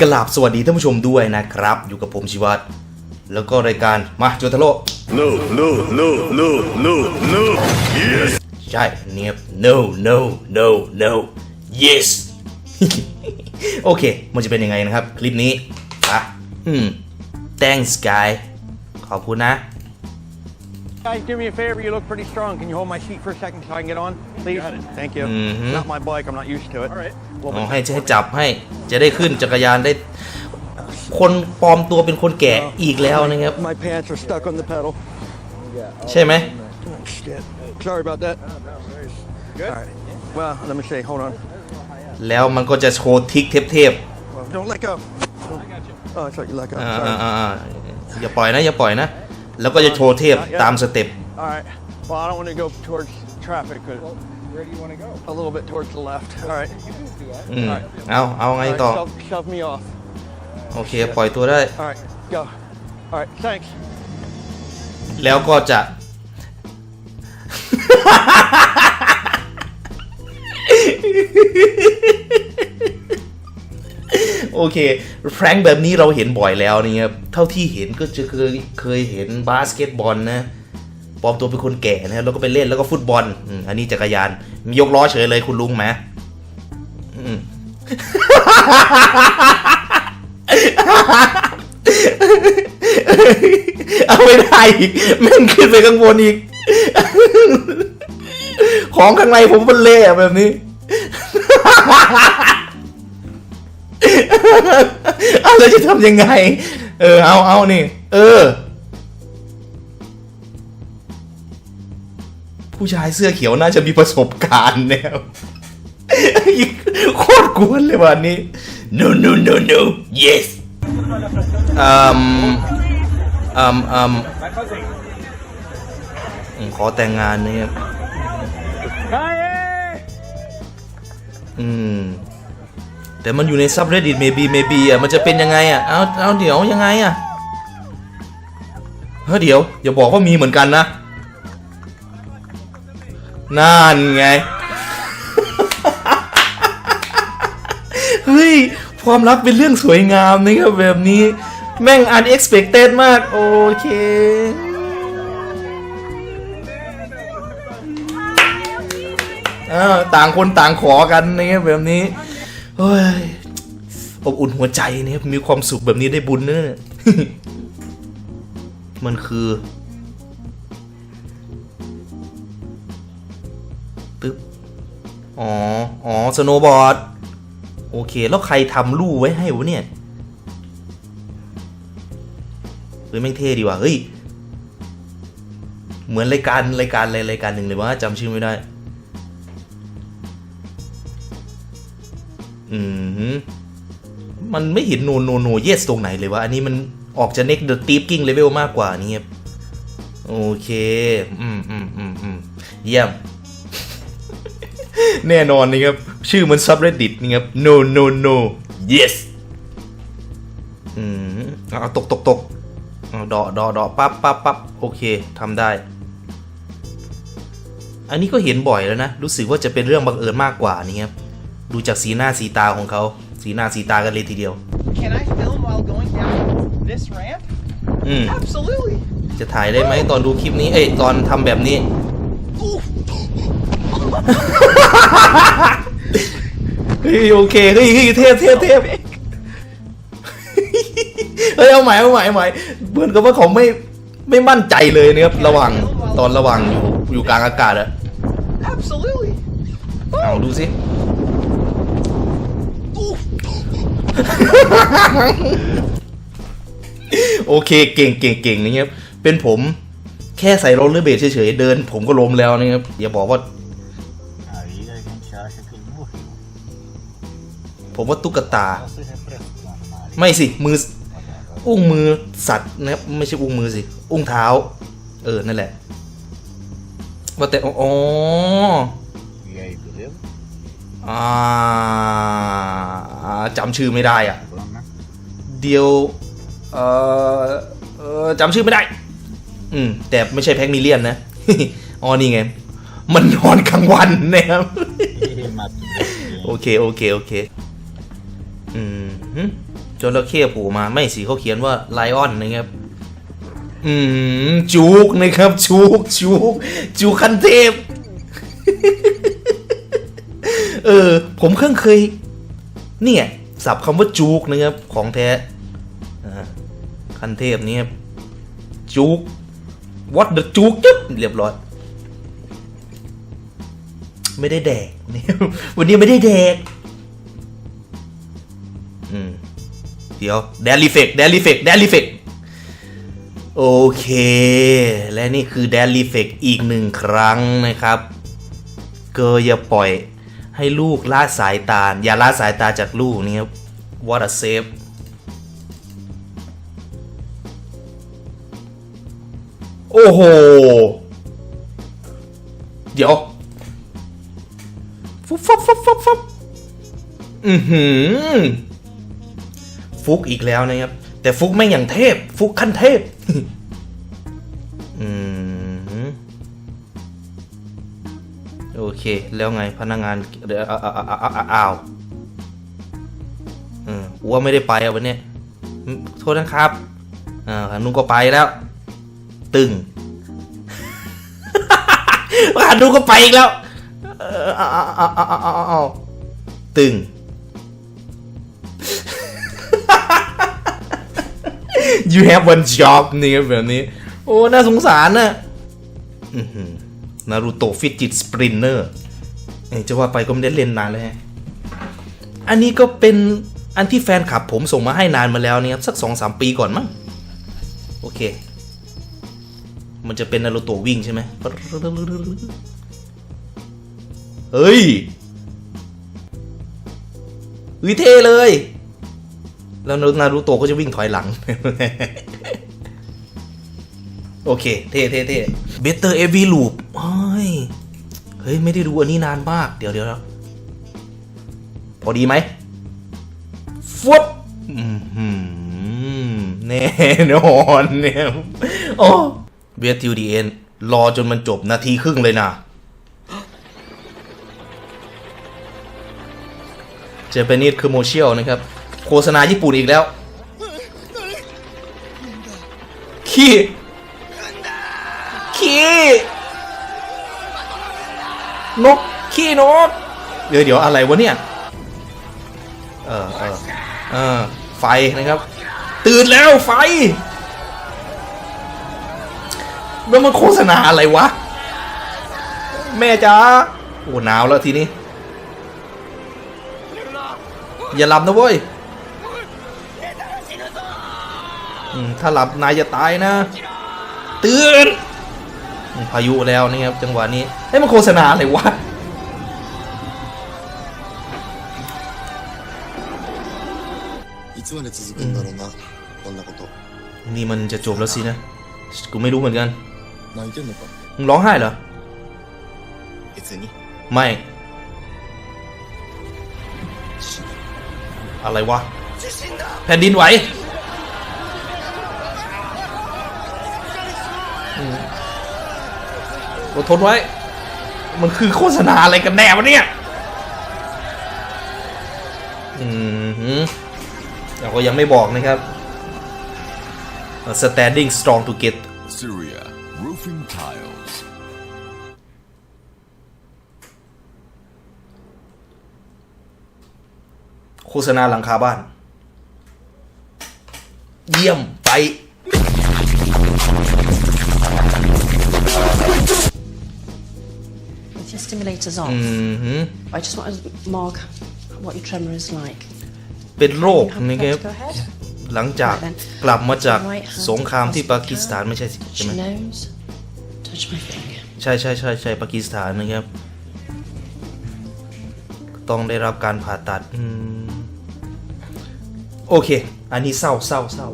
กราบสวัสดีท่านผู้ชมด้วยนะครับ อยู่กับผมชิวัตรแล้วก็รายการมาโจทาโร่ No, no, no, no, no, no. Yes. ใช่เนียบ no no no no yes โอเค มันจะเป็นยังไงนะครับ คลิปนี้อะอืม thanks guy ขอบคุณนะ Guys, do me a favor. You look pretty strong. Can you hold my seat for a second so I can get on, please? Thank you. Not my bike. I'm not used to it. All right. อ๋อให้ให้จับให้จะได้ขึ้นจักรยานได้ คนปลอมตัวเป็นคนแก่อีกแล้วนะครับ My pants are stuck on the pedal. ใช่ไหม Shit. Sorry about that. Good. All right. Well, let me see. Hold on. แล้วมันก็จะโชว์ทิกเทพ Well, don't let go. Oh, I thought you let go. ๆอ่า Sorry. อ่าอ่าอย่าปล่อยนะ อย่าปล่อยนะ แล้วก็จะโชว์เทพตามสเต็ป All right. Well, I don't want to go towards traffic. But Where do you want to go? a little bit towards the left. All right. อืมเอาเอาไง All right. ต่อ Shove, shove me off. โอเคปล่อยตัวได้ All right. Go. All right. Thanks. แล้วก็จะ โอเคแฟรงค์แบบนี้เราเห็นบ่อยแล้วนี่ครับเท่าที่เห็นก็จะเคยเคยเห็นบาสเกตบอลนะปลอมตัวเป็นคนแก่นะแล้วก็ไปเล่นแล้วก็ฟุตบอลอันนี้จักรยานมียกล้อเฉยเลยคุณลุงไหมอืมเอาไม่ได้อีกแม่งขึ้นไปข้างบนอีก ของข้างในผมมันเละแบบนี้ เอาแล้วจะทำยังไง เออ เอาเอานี่ เออ ผู้ชายเสื้อเขียวน่าจะมีประสบการณ์แล้วโคตรกวนเลยวันนี้ no no no no yes อืมอืมอืมอืมขอแต่งงานนะครับอืม แต่มันอยู่ใน subreddit maybe maybe อะมันจะเป็นยังไงอะเอาเอาเดี๋ยวยังไงอะเฮ้ยเดี๋ยวอย่าบอกว่ามีเหมือนกันนะนั่นไงเฮ้ยความรักเป็นเรื่องสวยงามนะครับแบบนี้ แม่ง unexpected มาก โอเคอ้าต่างคนต่างขอกันนะครับแบบนี้ เฮ้ยอบอุ่นหัวใจเนะครับมีความสุขแบบนี้ได้บุญเนอะมันคือตึ๊บอ๋อ อ๋อ สโนบอร์ด โอเค แล้วใครทำลู่ไว้ให้วะเนี่ย เฮ้ยแม่งเท่ดีว่ะ เฮ้ย เหมือนรายการรายการอะไรรายการหนึ่งเลยว่าจำชื่อไม่ได้ อืมมันไม่เห็นโนโนโนเยสตรงไหนเลยวะ อันนี้มันออกจะเน็กเดอะตีฟกิ้งเลเวลมากกว่านี่ครับโอเค อืมอืมอืมอืมเยี่ยม แน่นอนนี่ครับ ชื่อมัน subreddit นี่ครับ no no no yes อืมเอาตกตกตกเอาดอดอดอปั๊บปั๊บปั๊บโอเคทำได้ อันนี้ก็เห็นบ่อยแล้วนะ รู้สึกว่าจะเป็นเรื่องบังเอิญมากกว่านี่ครับ ดูจากสีหน้าสีตาของเขา สีหน้าสีตากันเลยทีเดียว Can I film while going down this ramp? อืม Absolutely. จะถ่ายได้ไหมตอนดูคลิปนี้ เอ้ยตอนทำแบบนี้เฮ้ยโอเคเฮ้ยเฮ้ยเทพเทพเทพเฮ้ยเอาใหม่เอาใหม่เอาใหม่เหมือนกับว่าเขาไม่ไม่มั่นใจเลยนะครับระหว่างตอนระหว่างอยู่อยู่กลางอากาศอะ Absolutely. เอาดูสิ โอเคเก่งเก่งเก่งนะครับเป็นผมแค่ใส่โรลเลอร์เบลดเฉยๆเดิน ผมก็ล้มแล้วนะครับอย่าบอกว่า ผมว่าตุ๊กตา ไม่สิมือ อุ้งมือสัตว์นะครับไม่ใช่อุ้งมือสิ อุ้งเท้า เออ นั่นแหละ ว่าแต่ อ๋อ อ่าจำชื่อไม่ได้อะ Vamos, né? เดียว เออเออจำชื่อไม่ได้ อืม แต่ไม่ใช่แพ็กมิเลียนนะ อ๋อนี่ไง มันนอนกลางวันนะครับ E mata โอเค โอเค โอเค อืมฮึจระเข้โผล่มาไม่สิเขาเขียนว่าไลออนนะครับ อืมจูกนะครับจูกจูกจูกคันเทพ เออ ผมเพิ่งเคย เนี่ยสับคำว่าจูกนะครับ ของแท้คันเทพนี่จูก what the จูกจึ๊บเรียบร้อย ไม่ได้แดกเนี่ยวันนี้ไม่ได้แดก อืม เดี๋ยว แดลิเฟกแดลิเฟกแดลิเฟกโอเค และนี่คือแดลิเฟกอีกหนึ่งครั้งนะครับ เกออย่าปล่อย ให้ลูกละสายตา อย่าละสายตาจากลูกนี่ครับ what a save โอ้โห เดี๋ยวฟุบฟับฟับฟับฟับอือหือ ฟุกอีกแล้วนะครับ แต่ฟุกไม่อย่างเทพ ฟุกขั้นเทพ เค แล้วไงพนักงานเดี๋ยวอ้าวอ้าวอ้าวอ้าวอ้าวเออกูว่าไม่ได้ไปอะวันเนี้ยโทษนะครับอ่านุงก็ไปแล้ว ตึงว่านุงก็ไปอีกแล้วเออเอาเอาเอาเอาเอาเอาเอาตึง you have one job นี่แบบนี้ โอ้ น่าสงสารนะ นารูโตะฟิจิตสปรินเนอร์จะว่าไปก็ไม่ได้เล่นนานเลยฮะอันนี้ก็เป็นอันที่แฟนคลับผมส่งมาให้นานมาแล้วเนี่ยครับสักสองสามปีก่อนมั้งโอเค มันจะเป็นนารูโตะวิ่งใช่ไหมเฮ้ยเฮ้ยเท่เลย แล้วนารูโตะก็จะวิ่งถอยหลัง โอเค เท่เท่เท่ Better Every Loop เฮ้ยเฮ้ย ไม่ได้ดูอันนี้นานมาก เดี๋ยวเดี๋ยวพอดีไหมฟุบแน่นอนเนี่ยโอ้เบียทิวดีเอ็นรอจนมันจบนาทีครึ่งเลยนะเจแปนิสคือโมเชียลนะครับ โฆษณาญี่ปุ่นอีกแล้วขี้ขี้ นกขี้นก เดี๋ยวเดี๋ยวอะไรวะเนี่ย เออเออเออไฟนะครับ ตื่นแล้วไฟแล้วมันโฆษณาอะไรวะ แม่จ๋าโอ้หนาวแล้วทีนี้ อย่าหลับนะเว้ยถ้าหลับนายจะตายนะ ตื่น พายุแล้วนี่ครับจังหวะนี้เฮ้มันโฆษณาอะไรวะนี่มันจะจบแล้วสินะ กูไม่รู้เหมือนกันมึงร้องไห้เหรอไม่อะไรวะ แผ่นดินไหว อืมอดทนไว้ มันคือโฆษณาอะไรกันแน่วะเนี่ยอืมหืมเราก็ยังไม่บอกนะครับ standing strong to get Syria roofing tiles. โฆษณาหลังคาบ้าน เยี่ยมไป stimulators off, อืมหืม I just want to mark what your tremor is like. เป็นโรค Happy นะครับ to go ahead? หลังจากกลับมาจากสงครามที่ปากีสถานไม่ใช่สิใช่ไหม Touch your nose. Touch my finger. ใช่ใช่ใช่ใช่ปากีสถานนะครับ ต้องได้รับการผ่าตัดอืมโอเค อันนี้เศร้าเศร้าเศร้า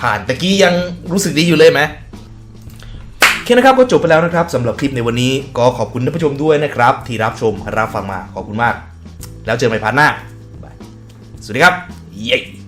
ผ่านตะกี้ยังรู้สึกดีอยู่เลยไหมโอ เคนะครับก็จบไปแล้วนะครับสำหรับคลิปในวันนี้ก็ขอบคุณท่านผู้ชมด้วยนะครับ ที่รับชมรับฟังมาขอบคุณมาก แล้วเจอกันใหม่พาร์ทหน้าสวัสดีครับเย้